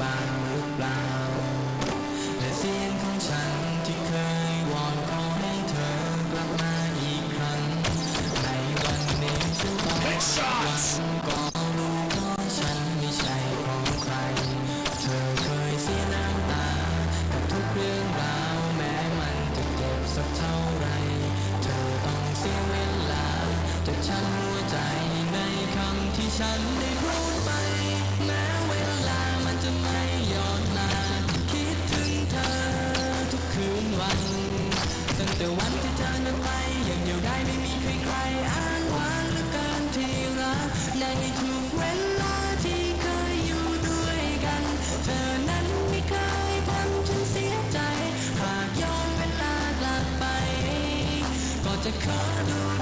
บ้างหรือเปล่าและเสียงของฉันที่เคยวอนขอให้เธอกลับมาอีกครั้ง ในวันนี้ฉันต้องวันก็รู้เพราฉันไม่ใช่ของใคร เธอเคยเสียน้ำตา กับทุกเรื่องราวแม้มันจะเจ็บสักเท่าไร เธอต้องเสียเวลาจากฉันหัวใจในคำที่ฉันได้พูดไปแม้ ในทุกเวลาที่เคยอยู่ด้วยกัน เธอนั้นไม่เคยทำฉันเสียใจ หากย้อนเวลากลับไป ก็จะขอดูแล